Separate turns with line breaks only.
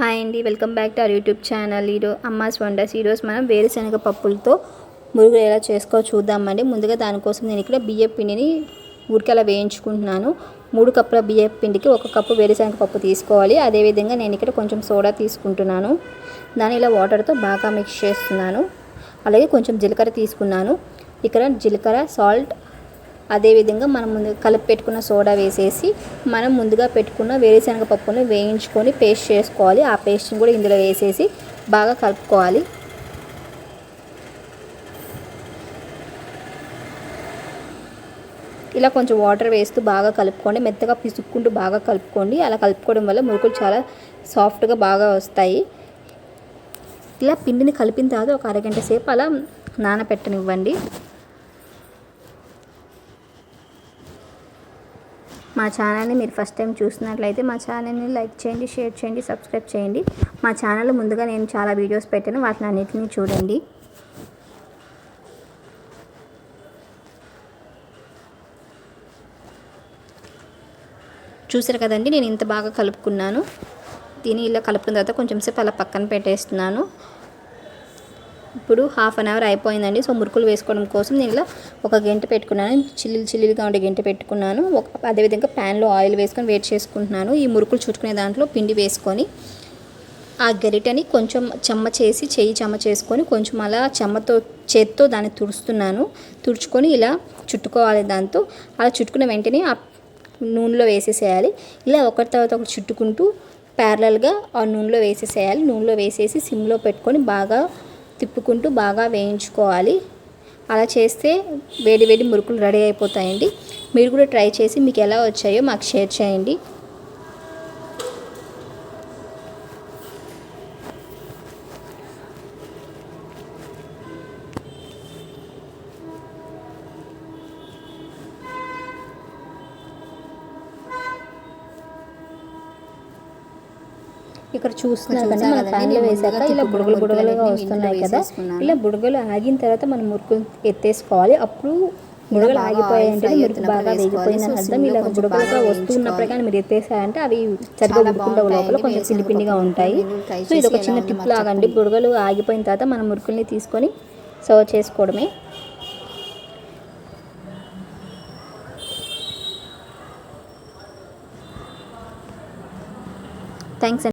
Hi అండి welcome back to our YouTube channel. ఈరో అమ్మాస్ wonders. ఈరోజు మనం వేరుశనగ పప్పులతో మురుగులు ఎలా చేసుకో చూద్దామండి. ముందుగా దానికోసం నేను ఇక్కడ బియ్యం పిండిని అలా వేయించుకుంటున్నాను. మూడు కప్పుల బియ్యం పిండికి ఒక కప్పు వేరుశనగ పప్పు తీసుకోవాలి. అదేవిధంగా నేను ఇక్కడ కొంచెం సోడా తీసుకుంటున్నాను. దాని ఇలా వాటర్తో బాగా మిక్స్ చేస్తున్నాను. అలాగే కొంచెం జీలకర్ర తీసుకున్నాను. ఇక్కడ జీలకర్ర సాల్ట్ అదేవిధంగా మనం ముందు కలిపి పెట్టుకున్న సోడా వేసేసి మనం ముందుగా పెట్టుకున్న వేరుశనగ పప్పును వేయించుకొని పేస్ట్ చేసుకోవాలి. ఆ పేస్ట్ని కూడా ఇందులో వేసేసి బాగా కలుపుకోవాలి. ఇలా కొంచెం వాటర్ వేస్తూ బాగా కలుపుకోండి. మెత్తగా పిసుక్కుంటూ బాగా కలుపుకోండి. అలా కలుపుకోవడం వల్ల మురుకులు చాలా సాఫ్ట్గా బాగా వస్తాయి. ఇలా పిండిని కలిపిన తర్వాత ఒక అరగంట సేపు అలా నానపెట్టనివ్వండి. మా ఛానల్ని మీరు ఫస్ట్ టైం చూసినట్లయితే మా ఛానల్ని లైక్ చేయండి షేర్ చేయండి సబ్స్క్రైబ్ చేయండి. మా ఛానల్ ముందుగా నేను చాలా వీడియోస్ పెట్టాను వాటిని అన్నిటిని చూడండి. చూసారు కదండి నేను ఇంత బాగా కలుపుకున్నాను. దీన్ని ఇలా కలుపుకున్న తర్వాత కొంచెం సేపు అలా పక్కన పెట్టేస్తున్నాను. ఇప్పుడు హాఫ్ అన్ అవర్ అయిపోయిందండి. సో మురుకులు వేసుకోవడం కోసం నేను ఇలా ఒక గంట పెట్టుకున్నాను. చిల్లీలు చిల్లిలుగా ఉండే గంట పెట్టుకున్నాను. ఒక అదేవిధంగా ప్యాన్లో ఆయిల్ వేసుకొని వేట్ చేసుకుంటున్నాను. ఈ మురుకులు చుట్టుకునే దాంట్లో పిండి వేసుకొని ఆ గరిటని కొంచెం చెమ్మ చేసి చెయ్యి చెమ్మ చేసుకొని కొంచెం అలా చెమ్మతో చేత్తో దాన్ని తుడుస్తున్నాను. తుడుచుకొని ఇలా చుట్టుకోవాలి దాంతో. అలా చుట్టుకున్న వెంటనే ఆ నూనెలో వేసేసేయాలి. ఇలా ఒకటి తర్వాత ఒకటి చుట్టుకుంటూ ప్యారలల్గా ఆ నూనెలో వేసేసేయాలి. నూనెలో వేసేసి సిమ్లో పెట్టుకొని బాగా తిప్పుకుంటూ బాగా వేయించుకోవాలి. అలా చేస్తే వేడి వేడి మురుకులు రెడీ అయిపోతాయండి. మీరు కూడా ట్రై చేసి మీకు ఎలా వచ్చాయో మాకు షేర్ చేయండి. ఇక్కడ చూస్తున్నారు మన ప్యాన్లో వేసాక ఇలా బుడగలు బుడగలుగా వస్తున్నాయి కదా. ఇలా బుడగలు ఆగిన తర్వాత మనం మురుకులు ఎత్తేసుకోవాలి. అప్పుడు బుడగలు ఆగిపోయాయంటే మురుకు బాగా వేగిపోయిందని అర్థం. ఇలా బుడగలుగా వస్తున్నప్పుడు కానీ మీరు ఎత్తేసాయంటే అవి సరిగ్గా ఉడుకుండవు లోపల కొంచెం పిండి పిండిగా ఉంటాయి. సో ఇది ఒక చిన్న టిప్ లాగండి. బుడగలు ఆగిపోయిన తర్వాత మనం మురుకుల్ని తీసుకొని సర్వ్ చేసుకోవడమే. థ్యాంక్స్